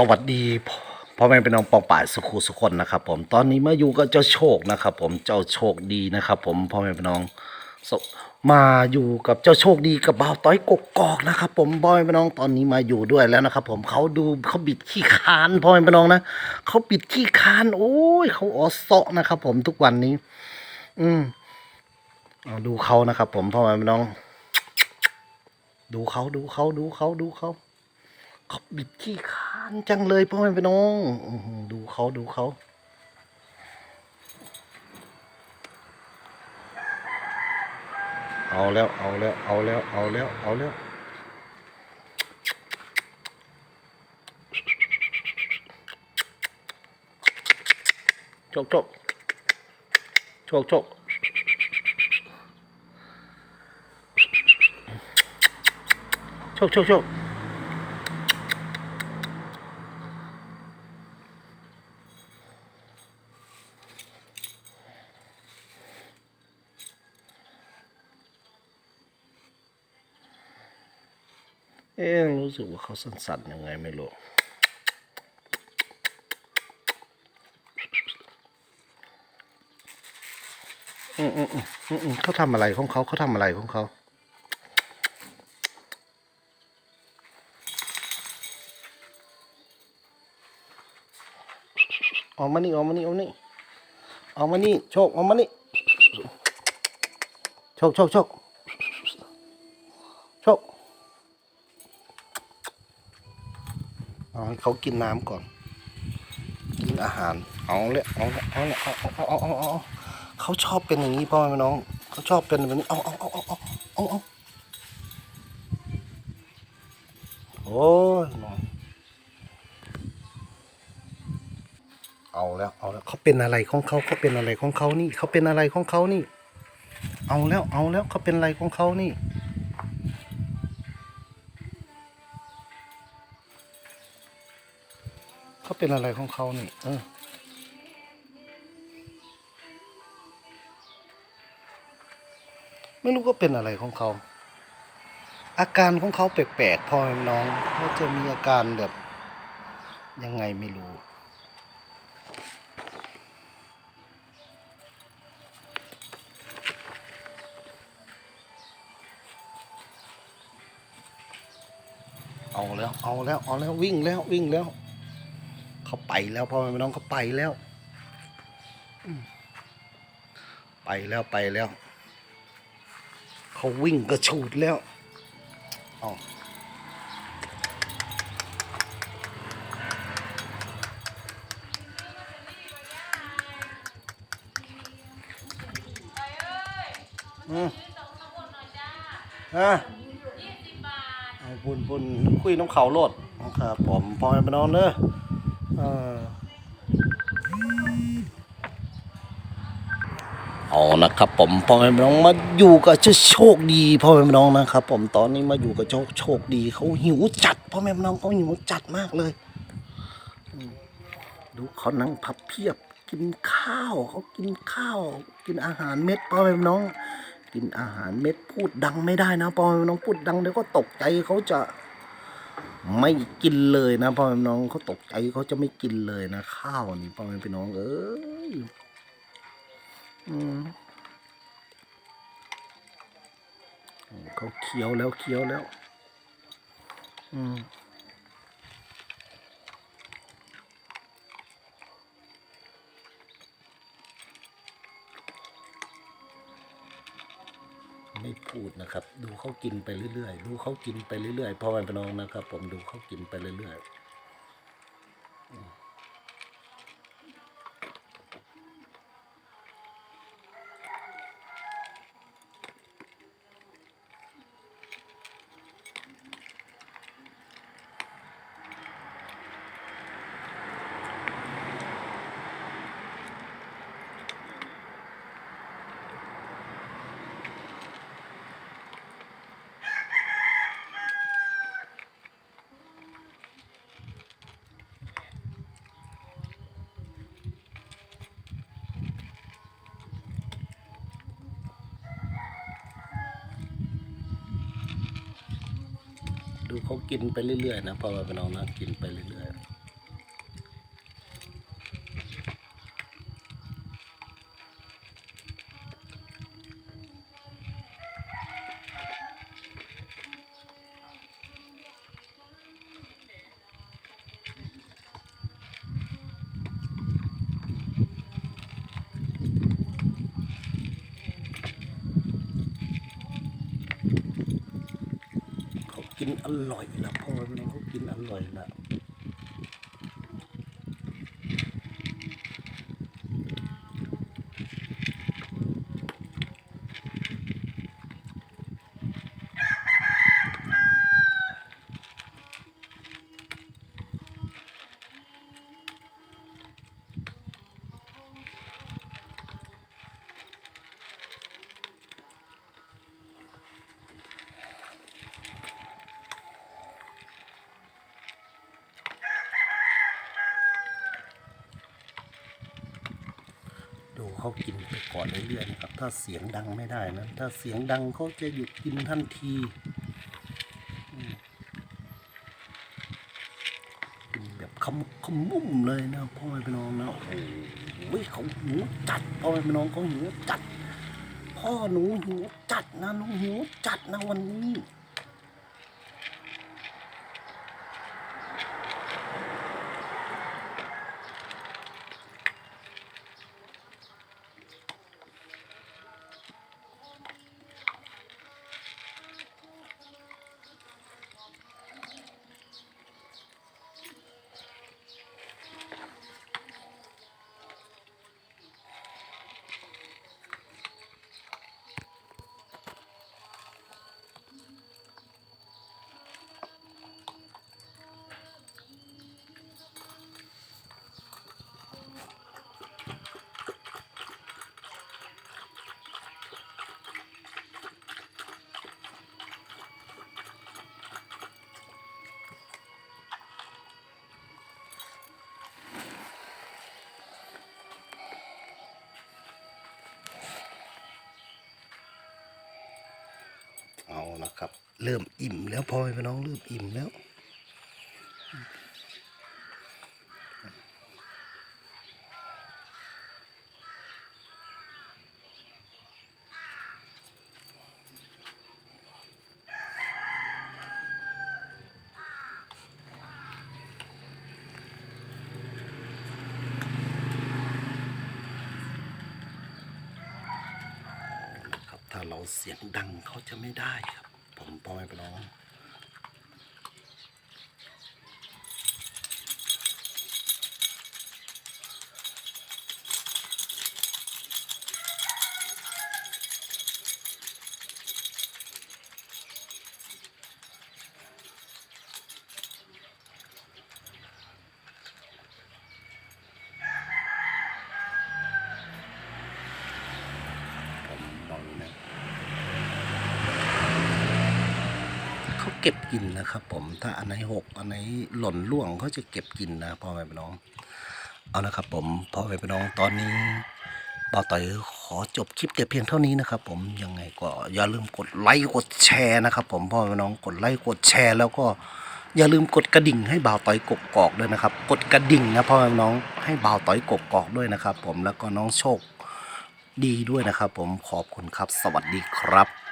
สวัสดีพ่อแม่เป็นน้องปองป่ายสุขุสุคนนะครับ ผมตอนนี้มาอยู่กับเจ้าโชคนะครับ ผมเจ้าโชคดีนะครับ ผมพ่อแม่เป็นน้องมาอยู่กับเจ้าโชคดีกับบ่าวต้อยกกอกนะครับ ผมพ่อแม่เป็นน้องตอนนี้มาอยู่ด้วยแล้วนะครับ ผมเขาดูเขาบิดขี้คานพ่อแม่เป็นน้องนะเขาบิดขี้คานโอ้ยเขาออเซาะนะครับ ผมทุกวันนี้ อืมเอาดูเขานะครับ ผมพ่อแม่เป็นน้อง ดูเขาดูเขาดูเขาดูเขา เขาบิดขี้คานจังเลยพ่อแม่พี่น้องดูเขาดูเขาเอาแล้วเอาแล้วเอาแล้วเอาแล้วเอาแล้วโชคโชคโชคโชคโชคโชคโชค เอ๊ะรู้สึกว่าเขาสั่นๆยังไงไม่รู้อืมอืมอืมอืมอืมเขาทำอะไรของเขาเขาทำอะไรของเขาออกมานี่ออกมานี่ออกมานี่ออกมานี่โชคออกมานี่โชคโชคโชคโชค เอาให้เขากินน้ำก่อน กินอาหาร เอาเลยเอาเลยเอาเลยเอาเอาเอาเอาเอาเขาชอบเป็นอย่างนี้พ่อแม่น้อง เขาชอบเป็นแบบนี้เอาเอาเอาเอาเอาเอาเอาโอ้ยน้องเอาแล้วเอาแล้วเขาเป็นอะไรของเขาเขาเป็นอะไรของเขานี่เขาเป็นอะไรของเขานี่ เอาแล้วเอาแล้วเขาเป็นอะไรของเขานี่ เขาเป็นอะไรของเขานี่ เออไม่รู้ก็เป็นอะไรของเขา อาการของเขาแปลกๆพอน้องเขาจะมีอาการแบบ ยังไงไม่รู้เอาแล้ว เอาแล้ว เอาแล้ว วิ่งแล้ว วิ่งแล้ว เขาไปแล้วพ่อแม่พี่น้องเขาไปแล้วอืมไปแล้วไปแล้ว เขาวิ่งกระฉูดแล้วเอาอืมฮะเอาปุ่นปุ่นคุยน้ำเขาโลดครับผมพ่อแม่พี่น้องเนอะ เออเอานะครับผมพ่อแม่พี่น้องมาอยู่กับเจ้าโชคดีพ่อแม่พี่น้องนะครับผมตอนนี้มาอยู่กับเจ้าโชคดีเขาหิวจัดพ่อแม่พี่น้องเขาหิวจัดมากเลย ดูเขานั่งพับเพียบกินข้าวเขากินข้าว กินอาหารเม็ดพ่อแม่พี่น้อง กินอาหารเม็ดพูดดังไม่ได้นะพ่อแม่พี่น้องพูดดังเดี๋ยวก็ตกใจเขาจะ ไม่กินเลยนะพ่อแม่พี่น้องเขาตกใจเขาจะไม่กินเลยนะ ข้าวนี่พ่อแม่พี่น้อง เอ้ยอืมเขาเคี้ยวแล้วเคี้ยวแล้ว อืม ไม่พูดนะครับ ดูเขากินไปเรื่อยๆ ดูเขากินไปเรื่อยๆพ่อแม่พี่น้องนะครับ ผมดูเขากินไปเรื่อยๆ เขากินไปเรื่อยๆนะพ่อแม่พี่น้องนะกินไปเรื่อยๆ อร่อยละพ่อแม่พี่น้องเขากินอร่อยละดู เขากินไปก่อนเรื่อยๆนะครับ ถ้าเสียงดังไม่ได้นะ ถ้าเสียงดังเขาจะหยุดกินทันทีกินแบบขมขมุมเลยนะพ่อแม่พี่น้องนะโอ้โหเขาหิวจัดพ่อแม่พี่น้องเขาหิวจัด พ่อหนูหิวจัดนะหนูหิวจัดนะวันนี้ เอาละครับ เริ่มอิ่มแล้วพ่อแม่พี่น้องเริ่มอิ่มแล้วครับถ้าเราเสียงดังเขาจะไม่ได้ครับ ผมพ่อแม่พี่น้อง ผมบอกเลยนะ เก็บกินนะครับ ผมถ้าอันไหนหกอันไหนหล่นล่วงเขาจะเก็บกินนะพ่อแม่พี่น้อง เอาละครับ ผมพ่อแม่พี่น้องตอนนี้บ่าวต่อยขอจบคลิปแต่เพียงเท่านี้นะครับ ผมยังไงก็อย่าลืมกดไลค์กดแชร์นะครับ ผมพ่อแม่พี่น้องกดไลค์กดแชร์ แล้วก็อย่าลืมกดกระดิ่งให้บ่าวต่อยกกอกด้วยนะครับ กดกระดิ่งนะพ่อแม่พี่น้องให้บ่าวต่อยกกอกด้วยนะครับ ผมแล้วก็น้องโชคดีด้วยนะครับ ผมขอบคุณครับ สวัสดีครับ